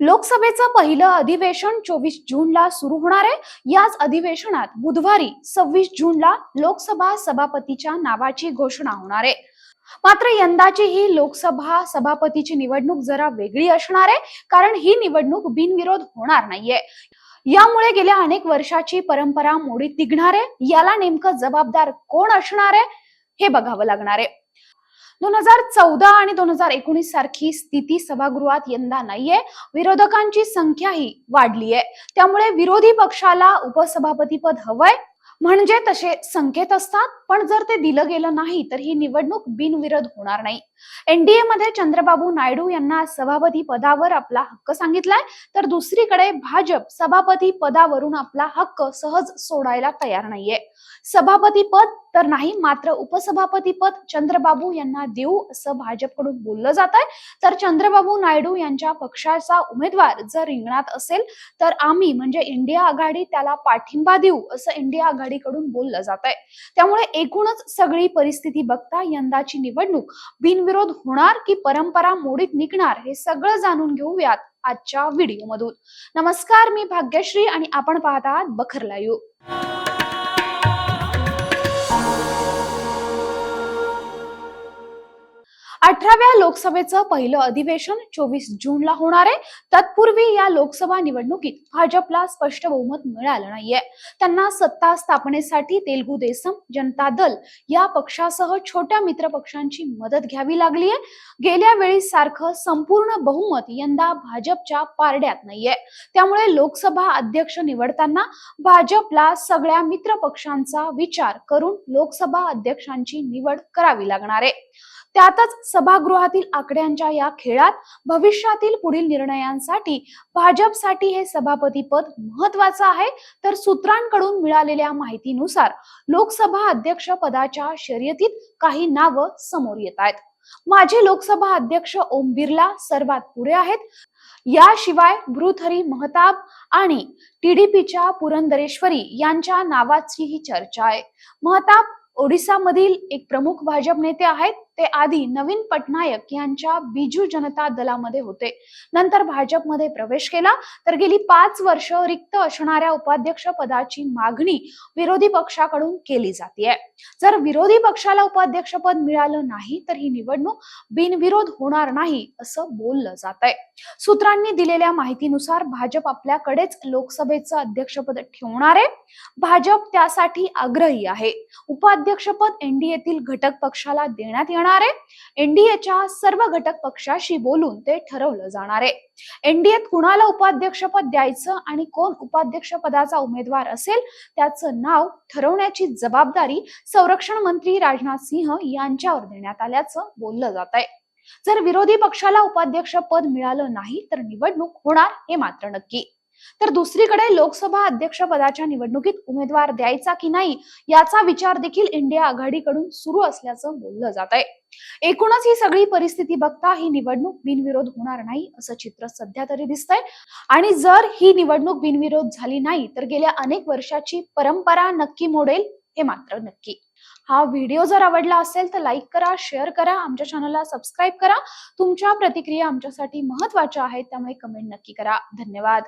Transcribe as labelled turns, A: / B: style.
A: लोकसभेचं पहिलं अधिवेशन चोवीस जूनला सुरू होणार आहे. याच अधिवेशनात बुधवारी सव्वीस जूनला लोकसभा सभापतीच्या नावाची घोषणा होणार आहे. मात्र यंदाची ही लोकसभा सभापतीची निवडणूक जरा वेगळी असणार आहे कारण ही निवडणूक बिनविरोध होणार नाहीये. यामुळे गेल्या अनेक वर्षाची परंपरा मोडीत निघणार आहे. याला नेमकं जबाबदार कोण असणार आहे हे बघावं लागणार आहे. दोन हजार चौदा आणि दोन हजार एकोणीस सारखी स्थिती सभागृहात यंदा नाहीये. विरोधकांची संख्याही वाढली आहे त्यामुळे विरोधी पक्षाला उपसभापती पद हवंय. म्हणजे तसे संकेत असतात पण जर ते दिलं गेलं नाही तर ही निवडणूक बिनविरोध होणार नाही. एनडीए मध्ये चंद्रबाबू नायडू यांना सभापती पदावर आपला हक्क सांगितलाय. तर दुसरीकडे भाजप सभापती पदावरून आपला हक्क सहज सोडायला तयार नाहीये. सभापती पद तर नाही मात्र उपसभापती पद चंद्रबाबू यांना देऊ असं भाजपकडून बोललं जात आहे तर चंद्रबाबू नायडू यांच्या पक्षाचा उमेदवार जर रिंगणात असेल तर आम्ही म्हणजे इंडिया आघाडी त्याला पाठिंबा देऊ असं इंडिया आघाडीकडून बोललं जात आहे त्यामुळे एकूणच सगळी परिस्थिती बघता यंदाची निवडणूक बिनविरोध होणार की परंपरा मोडीत निघणार हे सगळं जाणून घेऊयात आजच्या व्हिडिओमधून. नमस्कार मी भाग्यश्री आणि आपण पाहत आहात बखर लाईव्ह. अठराव्या लोकसभेचं पहिलं अधिवेशन चोवीस जूनला होणार आहे. तत्पूर्वी या लोकसभा निवडणुकीत भाजपला स्पष्ट बहुमत मिळालं नाहीये. त्यांना सत्ता स्थापनेसाठी तेलगू देसम जनता दल या पक्षासह छोट्या मित्र पक्षांची मदत घ्यावी लागली आहे गेल्या वेळी सारखं संपूर्ण बहुमत यंदा भाजपच्या पारड्यात नाहीये. त्यामुळे लोकसभा अध्यक्ष निवडताना भाजपला सगळ्या मित्र पक्षांचा विचार करून लोकसभा अध्यक्षांची निवड करावी लागणार आहे. त्यातच सभागृहातील आकड्यांच्या या खेळात भविष्यातील पुढील निर्णयांसाठी भाजपसाठी हे सभापती पद महत्वाचं आहे. तर सूत्रांकडून मिळालेल्या माहितीनुसार लोकसभा अध्यक्ष पदाच्या शर्यतीत काही नावं समोर येत आहेत. माजी लोकसभा अध्यक्ष ओम बिर्ला सर्वात पुढे आहेत. याशिवाय भृथरी महताब आणि टीडीपीच्या पुरंदरेश्वरी यांच्या नावाचीही चर्चा आहे. महताब ओडिसामधील एक प्रमुख भाजप नेते आहेत. ते आधी नवीन पटनायक यांच्या बिजू जनता दलामध्ये होते. नंतर भाजपमध्ये प्रवेश केला. तर गेली पाच वर्ष रिक्त असणाऱ्या उपाध्यक्ष पदाची मागणी विरोधी पक्षाकडून केली जाते जर विरोधी पक्षाला उपाध्यक्षपद मिळालं नाही तर ही निवडणूक बिनविरोध होणार नाही असं बोललं जात आहे सूत्रांनी दिलेल्या माहितीनुसार भाजप आपल्याकडेच लोकसभेचं अध्यक्षपद ठेवणार आहे. भाजप त्यासाठी आग्रही आहे. उपाध्यक्षपद एनडीएतील घटक पक्षाला देण्यात येणार आहे. एनडीएच्या सर्व घटक पक्षाशी बोलून ते ठरवलं जाणार आहे. एनडीएत कुणाला उपाध्यक्षपद द्यायचं आणि कोण उपाध्यक्ष पदाचा उमेदवार असेल त्याचं नाव ठरवण्याची जबाबदारी संरक्षण मंत्री राजनाथ सिंह यांच्यावर देण्यात आल्याचं बोललं जात आहे. जर विरोधी पक्षाला उपाध्यक्ष पद मिळालं नाही तर निवडणूक होणार हे मात्र नक्की. तर दुसरीकडे लोकसभा अध्यक्षपदाच्या निवडणुकीत उमेदवार द्यायचा की नाही याचा विचार देखील इंडिया आघाडीकडून सुरू असल्याचं बोललं जात आहे. एकूणच ही सगळी परिस्थिती बघता ही निवडणूक बिनविरोध होणार नाही असं चित्र सध्या तरी दिसतंय. आणि जर ही निवडणूक बिनविरोध झाली नाही तर गेल्या अनेक वर्षाची परंपरा नक्की मोडेल हे मात्र नक्की. हा व्हिडिओ जर आवडला असेल तर लाईक करा शेअर करा आमच्या चॅनलला सबस्क्राईब करा. तुमच्या प्रतिक्रिया आमच्यासाठी महत्त्वाच्या आहेत त्यामुळे कमेंट नक्की करा. धन्यवाद.